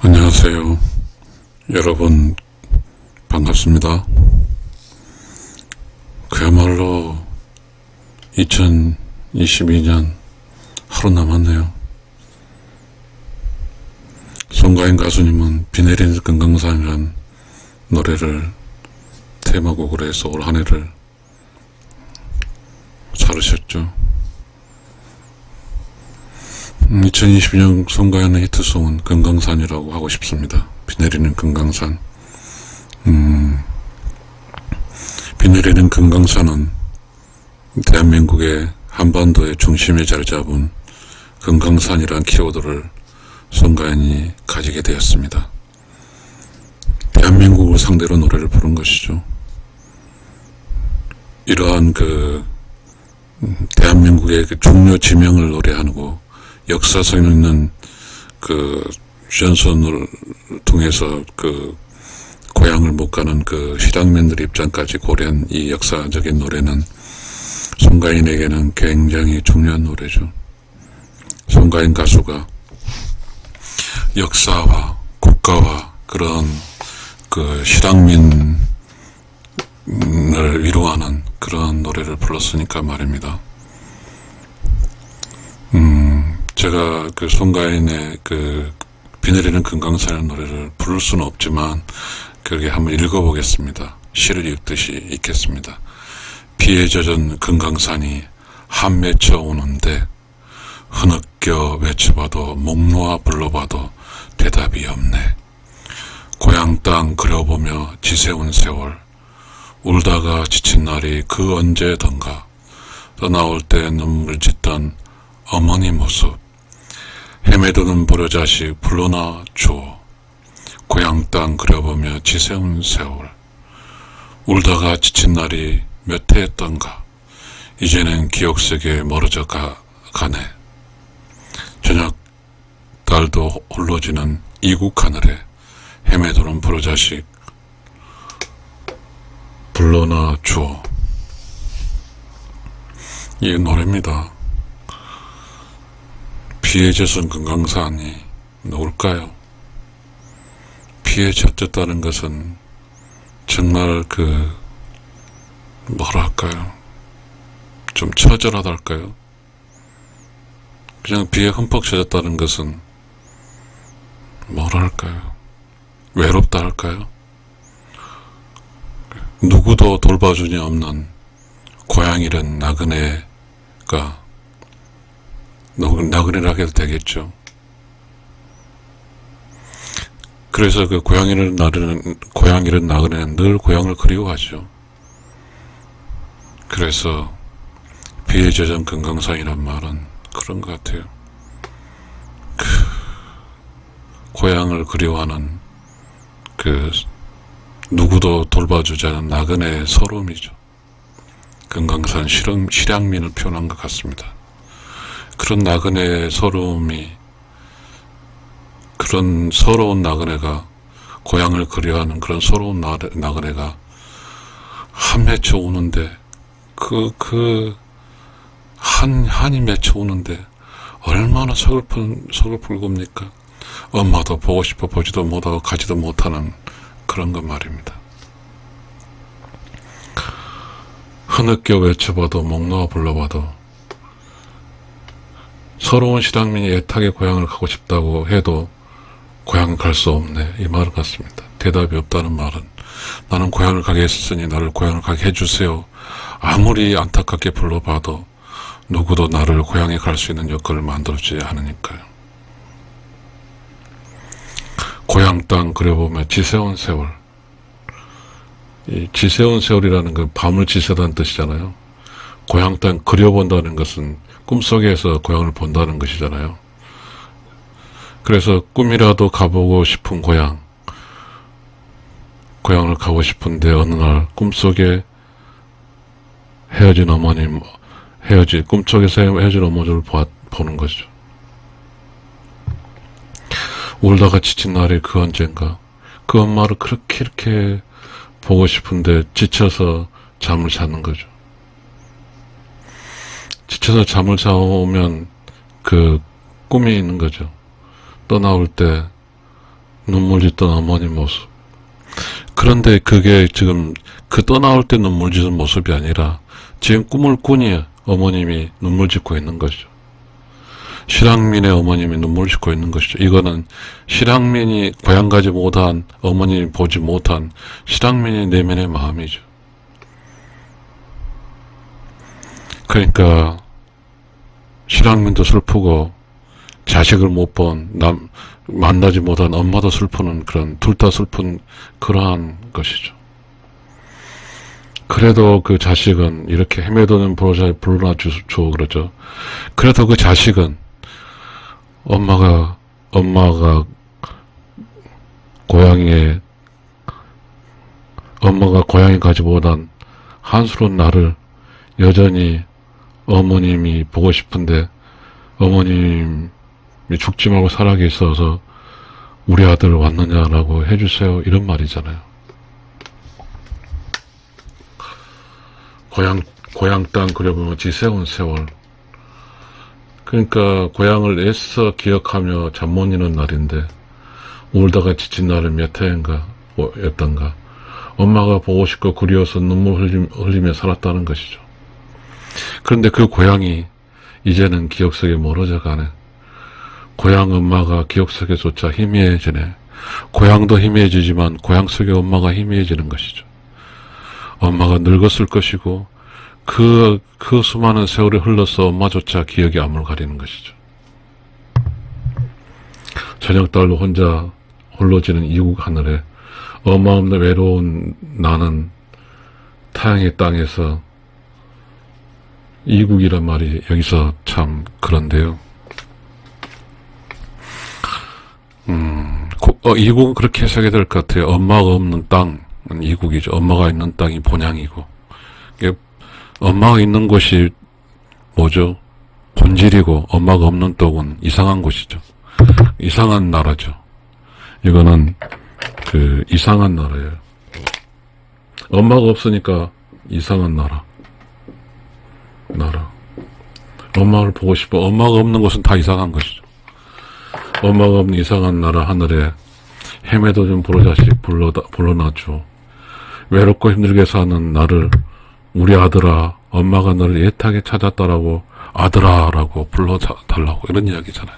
안녕하세요. 여러분, 반갑습니다. 그야말로 2022년 하루 남았네요. 송가인 가수님은 비 내리는 금강산이란 노래를 테마곡으로 해서 올 한 해를 자르셨죠. 2022년 송가인의 히트송은 금강산이라고 하고 싶습니다. 비 내리는 금강산. 음, 비 내리는 금강산은 대한민국의 한반도의 중심에 자리 잡은 금강산이란 키워드를 송가인이 가지게 되었습니다. 대한민국을 상대로 노래를 부른 것이죠. 이러한 그 음, 대한민국의 그 중요 지명을 노래하고 역사성 있는 그 션선을 통해서 그 고향을 못 가는 그 실향민들 입장까지 고려한 이 역사적인 노래는 송가인에게는 굉장히 중요한 노래죠. 송가인 가수가 역사와 국가와 그런 그 실향민을 위로하는 그런 노래를 불렀으니까 말입니다. 제가 그 송가인의 그 비 내리는 금강산의 노래를 부를 수는 없지만 그렇게 한번 읽어보겠습니다. 시를 읽듯이 읽겠습니다. 비에 젖은 금강산이 한 맺혀 오는데 흐느껴 외쳐봐도 목 놓아 불러봐도 대답이 없네. 고향 땅 그려보며 지새운 세월 울다가 지친 날이 그 언제던가 떠나올 때 눈물 짓던 어머니 모습 헤매도는 보려자식 불러나 주어 고향 땅 그려보며 지새운 세월. 울다가 지친 날이 몇 해였던가. 이제는 기억 속에 멀어져 가, 가네. 저녁 달도 홀로 지는 이국 하늘에 헤매도는 보려자식 불러나 주어 이 노래입니다. 피해 젖은 금강산이 누굴까요? 피해 젖었다는 것은 정말 그 뭐랄까요? 좀 처절하달까요? 그냥 비에 흠뻑 젖었다는 것은 뭐랄까요? 외롭다 할까요? 누구도 돌봐주니 없는 고향이란 나그네가 해도 되겠죠. 그래서 그 고양이를 나르는 고양이를 나그네는 늘 고향을 그리워하죠. 그래서 비에 젖은 금강산이란 말은 그런 것 같아요. 그 고향을 그리워하는 그 누구도 돌봐주지 않은 나그네의 서름이죠. 금강산 실향, 실향민을 표현한 것 같습니다. 그런 나그네의 서러움이 그런 서러운 나그네가 고향을 그리워하는 그런 서러운 나, 나그네가 한 맺혀 오는데 그 그 한 한이 맺혀 오는데 얼마나 서글픈 서글플 겁니까? 엄마도 보고 싶어 보지도 못하고 가지도 못하는 그런 것 말입니다. 흐느껴 외쳐봐도 목 놓아 불러봐도 서러운 실향민이 애타게 고향을 가고 싶다고 해도 고향을 갈수 없네 이말 같습니다. 대답이 없다는 말은 나는 고향을 가게 했으니 나를 고향을 가게 해주세요. 아무리 안타깝게 불러봐도 누구도 나를 고향에 갈 수 있는 여건을 만들어주지 않으니까요. 고향 땅 그려보면 지새운 세월 이 지새운 세월이라는 건 밤을 지새다는 뜻이잖아요. 고향 땅 그려본다는 것은 꿈속에서 고향을 본다는 것이잖아요. 그래서 꿈이라도 가보고 싶은 고향, 고향을 가고 싶은데 어느 날 꿈속에 헤어진 어머님, 헤어진, 꿈속에서 헤어진 어머니를 보, 보는 거죠. 울다가 지친 날이 그 언젠가. 그 엄마를 그렇게 이렇게 보고 싶은데 지쳐서 잠을 자는 거죠. 지쳐서 잠을 자오면 그 꿈이 있는 거죠. 떠나올 때 눈물 짓던 어머니 모습. 그런데 그게 지금 그 떠나올 때 눈물 짓는 모습이 아니라 지금 꿈을 꾸니 어머님이 눈물 짓고 있는 것이죠. 실향민의 어머님이 눈물 짓고 있는 것이죠. 이거는 실향민이 고향 가지 못한 어머님이 보지 못한 실향민의 내면의 마음이죠. 그러니까 실향민도 슬프고 자식을 못 본 남 만나지 못한 엄마도 슬프는 그런 둘 다 슬픈 그러한 것이죠. 그래도 그 자식은 이렇게 헤매도는 주, 줘 그러죠. 그래도 그 자식은 엄마가 엄마가 고향에 엄마가 고향에 가지 못한 한스러운 나를 여전히 어머님이 보고 싶은데 어머님이 죽지 말고 살아계 있어서 우리 아들 왔느냐라고 해주세요 이런 말이잖아요. 고향 고향 땅 그려보면 지새운 세월. 그러니까 고향을 애써 기억하며 잠 못 이는 날인데 울다가 지친 날은 몇 해인가 뭐 였던가 엄마가 보고 싶고 그리워서 눈물 흘림, 흘리며 살았다는 것이죠. 그런데 그 고향이 이제는 기억 속에 멀어져 가네. 고향 엄마가 기억 속에조차 희미해지네. 고향도 희미해지지만 고향 속의 엄마가 희미해지는 것이죠. 엄마가 늙었을 것이고 그, 그 수많은 세월이 흘러서 엄마조차 기억이 암을 가리는 것이죠. 저녁달로 혼자 홀로 지는 이국 하늘에 엄마 없는 외로운 나는 타양의 땅에서 이국이란 말이 여기서 참 그런데요. 음, 고- 어, 이국은 그렇게 해석이 될 것 같아요. 엄마가 없는 땅은 이국이죠. 엄마가 있는 땅이 본향이고. 엄마가 있는 곳이 뭐죠? 본질이고 엄마가 없는 떡은 이상한 곳이죠. 이상한 나라죠. 이거는 그 이상한 나라예요. 엄마가 없으니까 이상한. 나라. 엄마를 보고 싶어. 엄마가 없는 곳은 다 이상한 것이죠. 엄마가 없는 이상한 나라 하늘에 헤매도 좀 부르자씩 불러다, 불러놔줘. 외롭고 힘들게 사는 나를 우리 아들아, 엄마가 너를 애타게 찾았다라고 아들아라고 불러달라고 이런 이야기잖아요.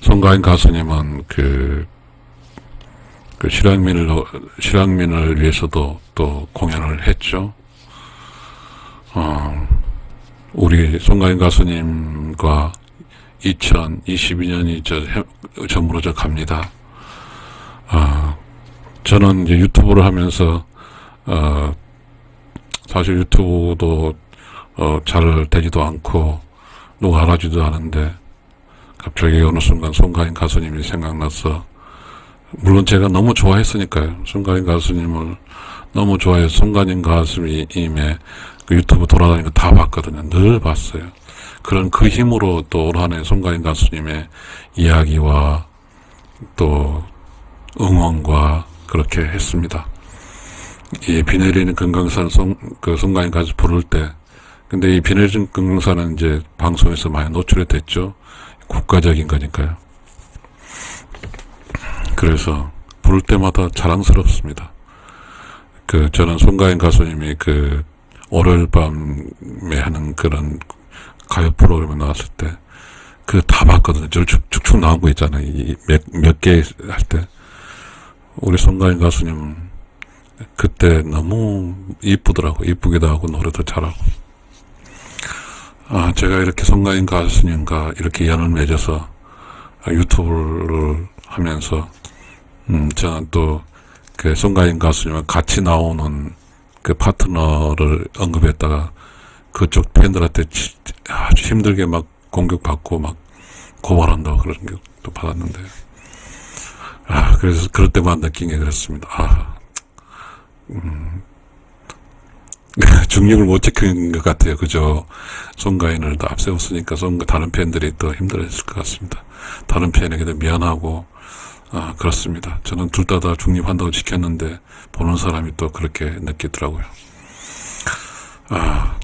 송가인 가수님은 그, 그 실향민을, 실향민을 위해서도 또 공연을 했죠. 어, 우리 송가인 가수님과 2022년이 저, 해- 저물어 져 갑니다. 아, 저는 이제 유튜브를 하면서, 어, 사실 유튜브도, 어, 잘 되지도 않고, 누가 알아주지도 않은데, 갑자기 어느 순간 송가인 가수님이 생각나서, 물론 제가 너무 좋아했으니까요. 송가인 가수님을 너무 좋아해서 송가인 가수님의 그 유튜브 돌아다니는 거 다 봤거든요. 늘 봤어요. 그런 그 힘으로 또 올 한해 송가인 가수님의 이야기와 또 응원과 그렇게 했습니다. 이 비 내리는 금강산 송, 그 송가인 가수 부를 때, 근데 이 비 내리는 금강산은 이제 방송에서 많이 노출이 됐죠. 국가적인 거니까요. 그래서 부를 때마다 자랑스럽습니다. 그 저는 송가인 가수님이 그 월요일 밤에 하는 그런 가요 프로그램에 나왔을 때 그 다 봤거든요. 저 나온 거 있잖아요. 몇개 할 때 우리 송가인 가수님 그때 너무 이쁘더라고. 이쁘기도 하고 노래도 잘하고. 아 제가 이렇게 송가인 가수님과 이렇게 연을 맺어서 유튜브를 하면서 음 저는 또 그 송가인 가수님과 같이 나오는 그 파트너를 언급했다가 그쪽 팬들한테 지- 아주 힘들게 막 공격받고 막 고발한다고 그런 것도 받았는데. 아 그래서 그럴 때만 느낀 게 그렇습니다. 아 음, 중립을 못 지킨 것 같아요. 그죠? 송가인을 더 앞세웠으니까 송 다른 팬들이 더 힘들었을 것 같습니다. 다른 팬에게도 미안하고 아 그렇습니다 저는 둘 다 다 중립한다고 지켰는데 보는 사람이 또 그렇게 느끼더라고요 아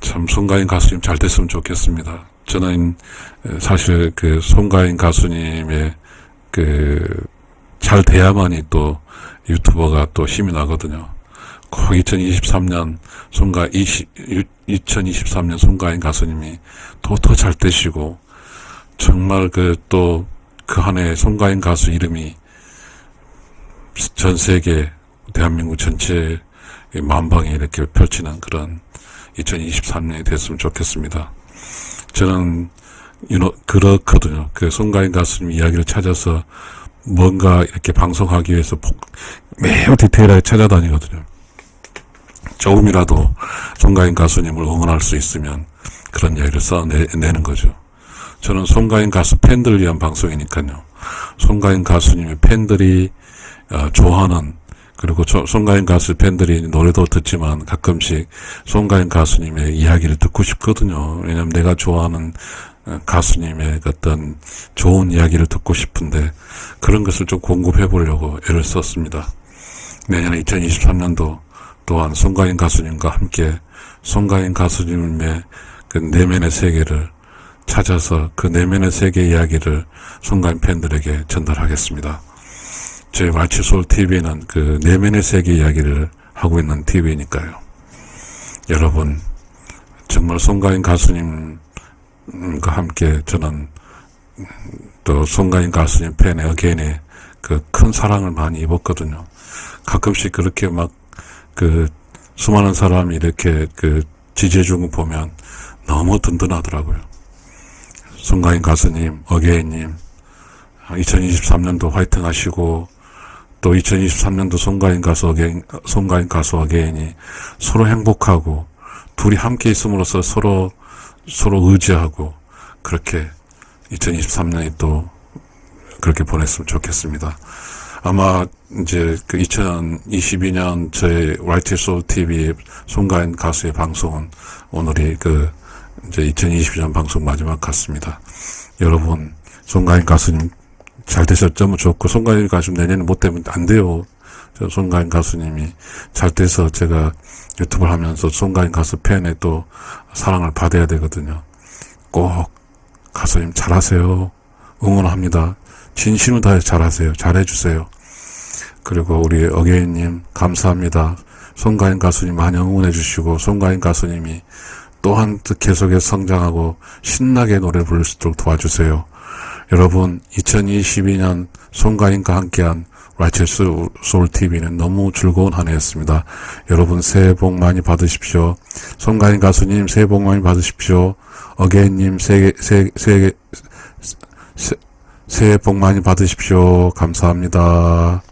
참 송가인 가수님 잘 됐으면 좋겠습니다. 저는 에, 사실 그 송가인 가수님의 그, 잘 돼야만이 또 유튜버가 또 힘이 나거든요. 꼭 2023년 송가 20, 2023년 송가인 가수님이 더더잘 되시고 정말 그또 그 한 해 송가인 가수 이름이 전 세계 대한민국 전체 만방에 이렇게 펼치는 그런 2023년이 됐으면 좋겠습니다. 저는 그렇거든요. 그 송가인 가수님 이야기를 찾아서 뭔가 이렇게 방송하기 위해서 폭- 매우 디테일하게 찾아다니거든요. 조금이라도 송가인 가수님을 응원할 수 있으면 그런 이야기를 써내는 거죠. 저는 송가인 가수 팬들을 위한 방송이니까요. 송가인 가수님의 팬들이 어, 좋아하는 그리고 저- 송가인 가수 팬들이 노래도 듣지만 가끔씩 송가인 가수님의 이야기를 듣고 싶거든요. 왜냐면 내가 좋아하는 어, 가수님의 어떤 좋은 이야기를 듣고 싶은데 그런 것을 좀 공급해 보려고 애를 썼습니다. 내년 2023년도 또한 송가인 가수님과 함께 송가인 가수님의 그 내면의 세계를 찾아서 그 내면의 세계 이야기를 송가인 팬들에게 전달하겠습니다. 저희 와치솔 TV는 그 내면의 세계 이야기를 하고 있는 TV니까요. 여러분, 정말 송가인 가수님과 함께 저는 또 송가인 가수님 팬의 어게인의 그 큰 사랑을 많이 입었거든요. 가끔씩 그렇게 막 그 수많은 사람이 이렇게 그 지지해주는 거 보면 너무 든든하더라고요. 송가인 가수님, 어게인님, 2023년도 화이팅 하시고, 또 2023년도 송가인 가수 어게인, 송가인 가수 어게인이 서로 행복하고, 둘이 함께 있음으로써 서로, 서로 의지하고, 그렇게 2023년이 또 그렇게 보냈으면 좋겠습니다. 아마 이제 그 2022년 저희 YT 소울 TV 송가인 가수의 방송은 오늘이 그 이제 2022년 방송 마지막 같습니다. 여러분 송가인 가수님 잘 되셨다면 좋고 송가인 가수님 내년에 못 되면 안 돼요. 저 송가인 가수님이 잘 돼서 제가 유튜브를 하면서 송가인 가수 팬의 또 사랑을 받아야 되거든요. 꼭 가수님 잘하세요. 응원합니다. 진심을 다해 잘하세요. 잘해주세요. 그리고 우리 어게인님 감사합니다. 송가인 가수님 많이 응원해 주시고 송가인 가수님이 또한 계속해서 성장하고 신나게 노래 부를 수 있도록 도와주세요. 여러분 2022년 송가인과 함께한 라이처스 소울 TV는 너무 즐거운 한 해였습니다. 여러분 새해 복 많이 받으십시오. 송가인 가수님 새해 복 많이 받으십시오. 어게인님 새해 새해 새해 새해 복 많이 받으십시오. 감사합니다.